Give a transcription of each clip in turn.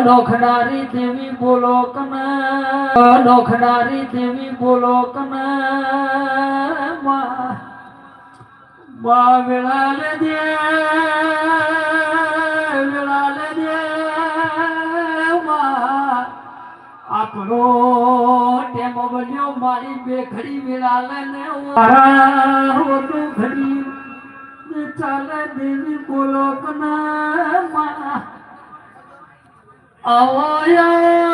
નોખનારી દેવી બોલો કને નોખનારી દેવી બોલો કને વેળા દે આપણો ટેમો બન્યો, મારી બે ઘડી વેળા લે ને મારા ઓટું ઘડી. ને ચાલે દેવી બોલો કને મારા આવાયા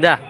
Benda.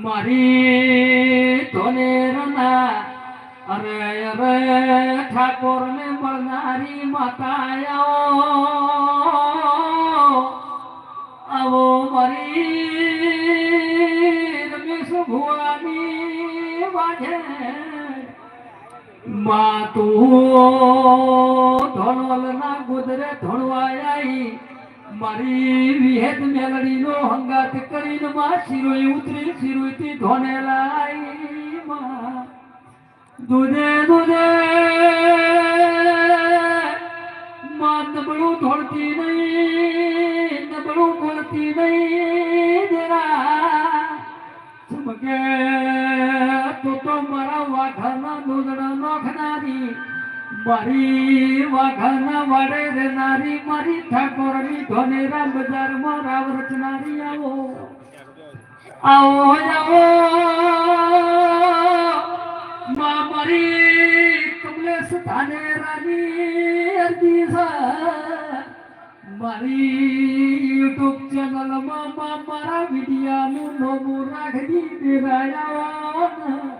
મારી ધોલેરના અરે અરે ઠાકોર ને મળનારી માતાયાઓ આવો મરી રમેશ ભુવાની વાઢે માતું ધણોલ ના ગુદરે ધોળવાઈ મારી વિહેદ મેલડી નો હંગાત કરીને માં શિરોઈ ઉતરી, શિરોઈ થી ધોનેલાઈ માં. દૂધે દૂધે. માં નબળું ધોળતી નહીં, નબળું ખોલતી નહીં જરા. ચમકે તો તો મારા વાઘાના દૂધડા નોખનારી મારી વાઘાના વાડે રહેનારી મારી ઠાકોરની ધોનેરા બજારમાં રાવ રચનારી આવો. આવો આવો. મા મારી કમલેશ ધાનેરાની અરજી મારી યુટ્યુબ ચેનલમાં મારા વિડિયાનું રાખી દેવાયા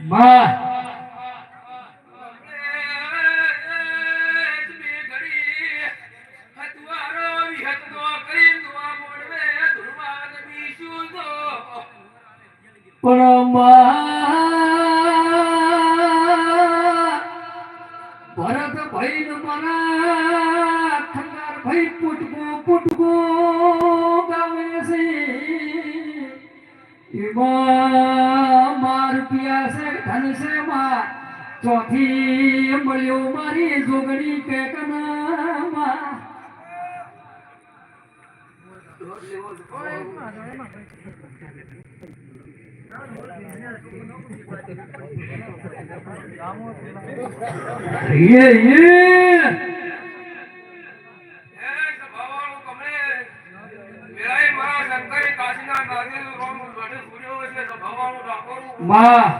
માં પણ ભરત ભાઈ મારા ખંગાર ભાઈ પુટકો પુટકો ગાવે છે છે ધન છે માં ચોથી મળ્યો મારી જોગણી કે કનામાં યે વાહ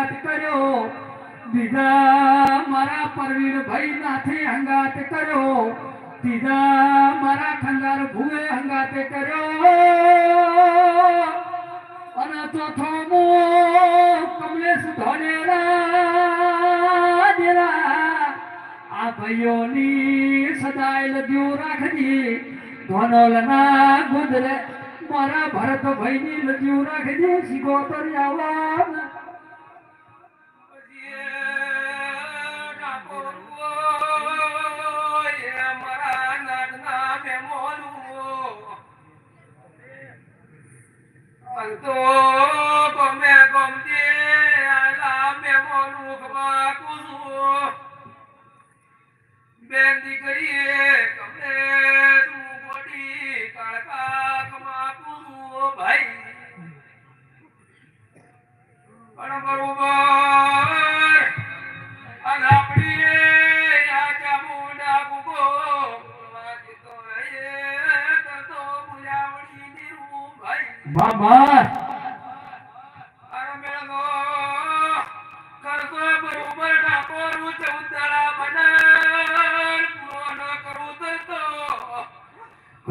હંગાત કર્યો. દીધા મારા પરવીર ભાઈ નાથે હંગાત કર્યો. દીધા મારા ખંગાર ભુએ હંગાત કર્યો. અને ચોથો મો કમલેશ ધોનેરા દેરા આ ભાઈઓની સદાય લદ્યું રાખજી. ધોનોલના ગુજરે મારા ભરત ભાઈની લદ્યું રાખજે. સિગોતર આવવાના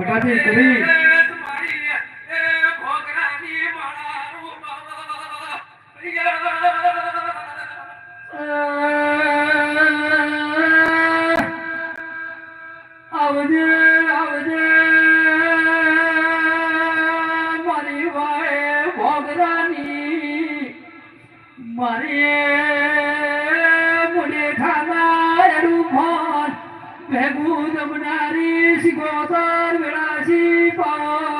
Baju. જમનારી શિગોતર વેળાશી પાળ્યા.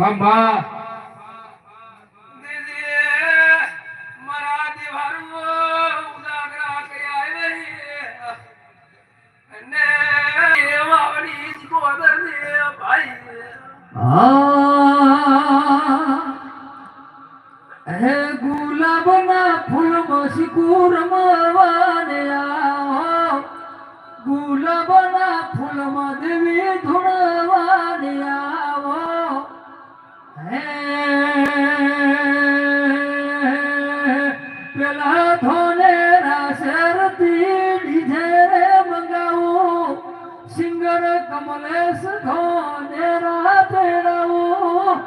ભાઈ સિંગર કમલેશ ધોને રાતેડાવું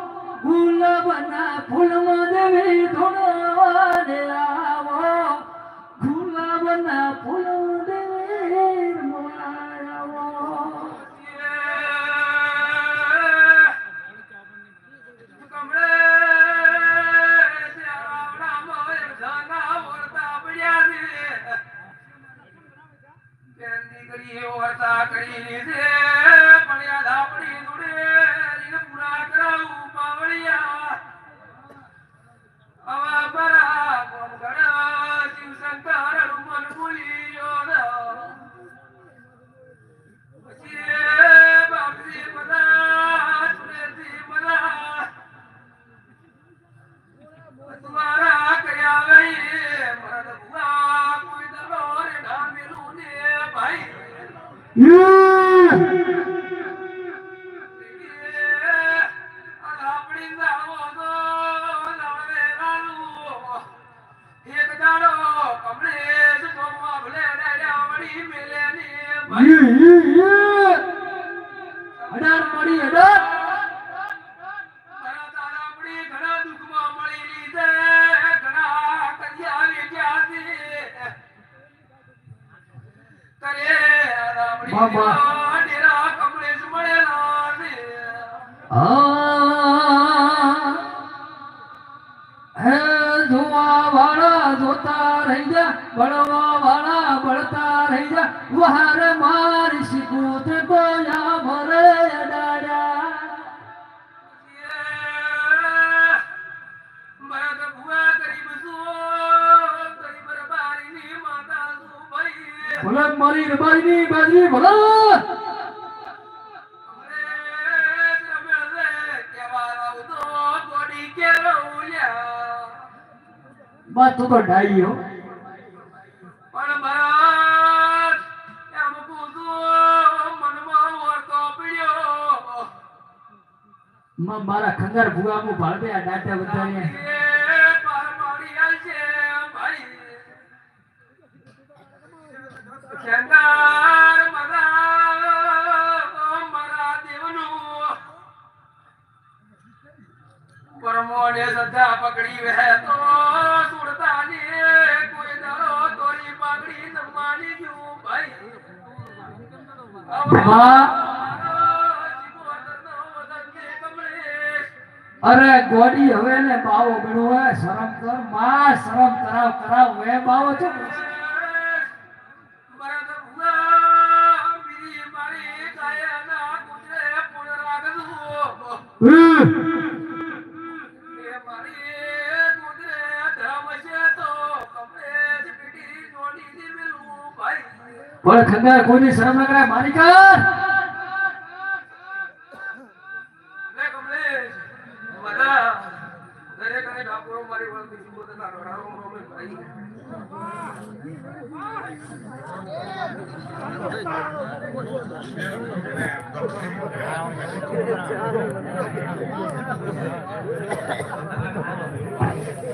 ગુલાબના ફૂલમાં દેવી ધૂણવાને આવો. ભૂલ બના ફૂલ અઢાર આ હે ધોવા વાળા જોતા રહી જા બળવા રહી જા વહાર મારી શીખું તે ગોયા ભરે અડાડ્યા ભલક મારી રબાઈની બાજી ભલક બા મારા ખંગાર ભુગામું ભાળવે આ ડાટા વધારે અરે ગોડી હવે ને બાવો ગણો હે શરમ કરમાં શરમ કરાવ કરાવ વે બાવો તો પણ ખંગાર કોઈની શરમ ન કરાય મારી કર Thank you.